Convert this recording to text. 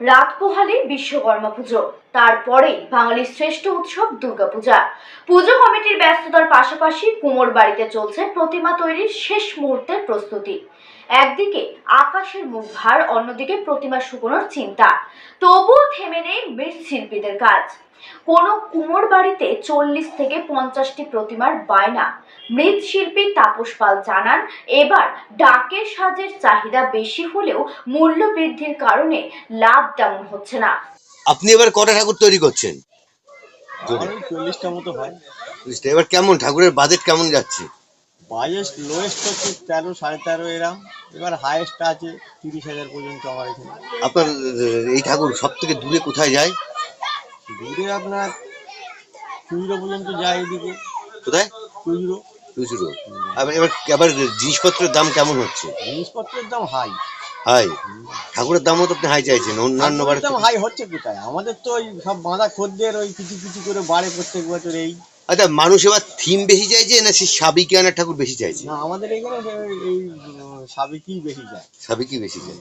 রাত পোহালে বিশ্বকর্মা পুজো, তারপরে বাঙালির শ্রেষ্ঠ উৎসব দুর্গাপূজা। পুজো কমিটির ব্যস্ততার পাশাপাশি কুমোর বাড়িতে চলছে প্রতিমা তৈরির শেষ মুহূর্তের প্রস্তুতি। একদিকে আকাশের মুখ ভার, অন্যদিকে প্রতিমা শুকোনোর চিন্তা। তবুও থেমে নেই মৃৎশিল্পীদের কাজ। কোনো কুমোর বাড়িতে চল্লিশ থেকে পঞ্চাশটি প্রতিমার বায়না। মৃৎশিল্পী তাপস পাল জানান এবার ডাকের সাজের চাহিদা বেশি হলেও মূল্য বৃদ্ধির কারণে লাভ তেমন হচ্ছে না। আপনি এবার কটা ঠাকুর তৈরি করছেন? চল্লিশটা মতো হয়। এবার কেমন? ঠাকুরের বাজেট কেমন যাচ্ছে? বাজেট লোয়েস্ট হচ্ছে তেরো সাড়ে তেরো এরাম। এবার হাইয়েস্ট আছে তিরিশ হাজার পর্যন্ত আমার এখানে। আপনার এই ঠাকুর সব থেকে দূরে কোথায় যায়? দূরে আপনার খুচরো পর্যন্ত যায় এদিকে। কোথায়? খুচরো খুচরো এবার এবার জিনিসপত্রের দাম কেমন হচ্ছে? জিনিসপত্রের দাম হাই। হাই? ঠাকুরের দামও তো আপনি হাই চাইছেন অন্যান্য বারে দাম হাই হচ্ছে কোথায়? আমাদের তো ওই সব বাঁধা খদ্দের ওই কিছু কিছু করে বাড়ে প্রত্যেক বছর এই। আচ্ছা মানুষ এবার থিম বেশি চাইছে না সে সাবিকি আনার ঠাকুর বেশি চাইছে? না আমাদের এখানে এই- সাবেকি বেশি যায় সাবিকি বেশি চাই